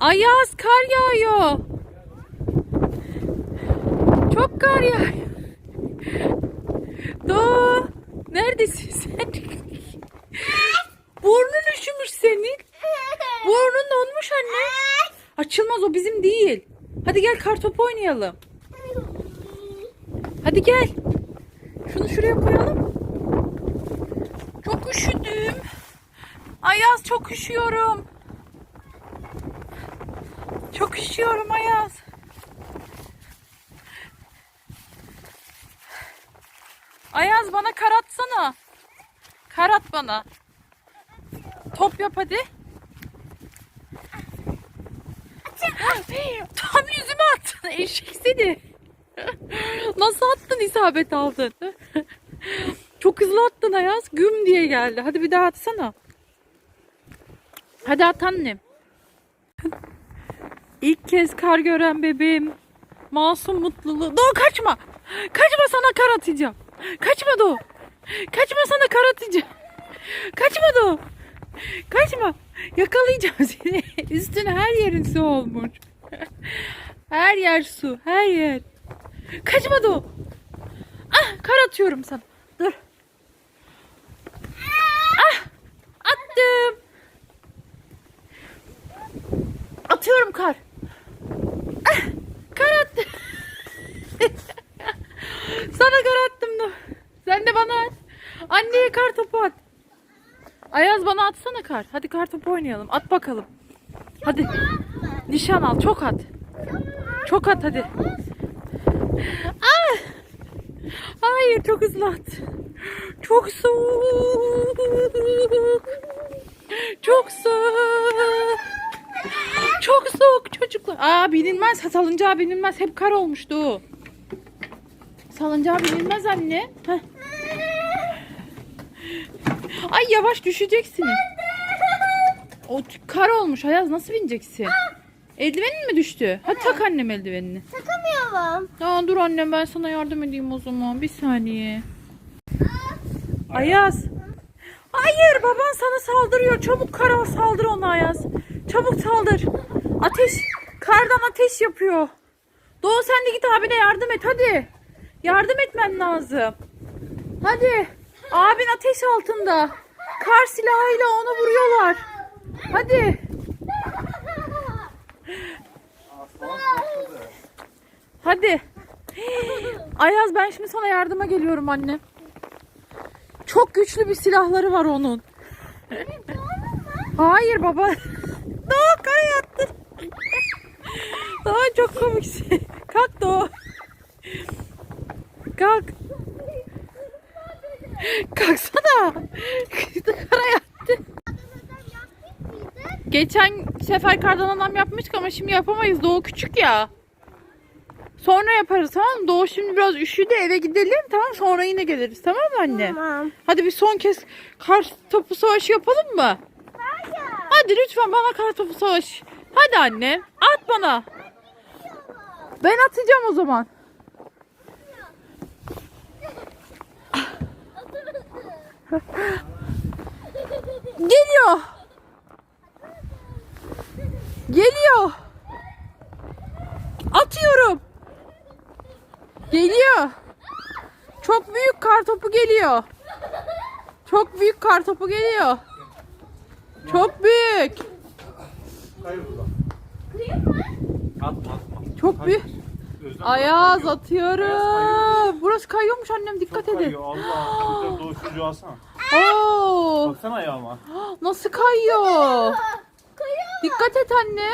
Ayaz kar yağıyor. Çok kar yağıyor. Doğu. Neredesin sen? Burnun üşümüş senin. Burnun donmuş anne. Açılmaz o bizim değil. Hadi gel kartopu oynayalım. Hadi gel. Şunu şuraya koyalım. Çok üşüdüm. Ayaz çok üşüyorum. Çok üşüyorum Ayaz. Ayaz bana kar atsana. Kar at bana. Top yap hadi. Tam yüzüme attın eşek seni. Nasıl attın isabet aldın? Çok hızlı attın Ayaz. Güm diye geldi. Hadi bir daha atsana. Hadi at annem. İlk kez kar gören bebeğim. Masum mutluluğu. Doğu kaçma. Kaçma sana kar atacağım. Kaçma Doğu. Kaçma sana kar atacağım. Kaçma Doğu. Kaçma. Yakalayacağım seni. Üstün her yerin su olmuş. Her yer su. Her yer. Kaçma Doğu. Ah kar atıyorum sana. Dur. Ah attım. Atıyorum kar. Ah, kar attım. Sana kar attım da. Sen de bana at. Anneye kar topu at. Ayaz bana atsana kar. Hadi kar topu oynayalım. At bakalım. Hadi. Nişan al. Çok at. Çok at hadi. Ah! Hayır çok hızlı at. Çok soğuk. Çok soğuk. Çok soğuk çocuklar. Aa binilmez. Salıncağa binilmez. Hep kar olmuştu. Salıncağa binilmez anne. Heh. Ay yavaş düşeceksiniz. O kar olmuş. Ayaz nasıl bineceksin? Eldivenin mi düştü? Hadi tak annem eldivenini. Takamıyorum. Aa, dur annem ben sana yardım edeyim o zaman. Bir saniye. Ayaz. Hayır baban sana saldırıyor. Çabuk kara saldır ona Ayaz. Çabuk saldır. Ateş. Kardan ateş yapıyor. Doğu sen de git abine yardım et hadi. Yardım etmen lazım. Hadi. Abin ateş altında. Kar silahıyla onu vuruyorlar. Hadi. Hadi. Ayaz ben şimdi sana yardıma geliyorum anne. Çok güçlü bir silahları var onun. Hayır baba. Doğu kara yattı. Doğu çok komiksin. Kalk Doğu. Kalk. Kalksana. kara yattı. Geçen sefer kardan adam yapmıştık ama şimdi yapamayız. Doğu küçük ya. Sonra yaparız tamam mı? Doğu şimdi biraz üşüdü eve gidelim tamam sonra yine geliriz tamam mı anne? Tamam. Hadi bir son kez kar topu savaşı yapalım mı? Hayır. Hadi lütfen bana kar topu savaşı. Hadi anne at bana. Ben atacağım o zaman. Geliyor. Geliyor. Atıyorum. Geliyor. Çok büyük kar topu geliyor. Çok büyük kar topu geliyor. Çok büyük. Kayır buradan. Atma atma. Çok büyük. Özlem Ayaz kayıyor. atıyorum. Burası kayıyormuş annem dikkat Çok edin. kayıyor. Allah. Doğu çocuğu alsana. Oo, Baksana ayağıma. nasıl kayıyor? Dikkat et anne.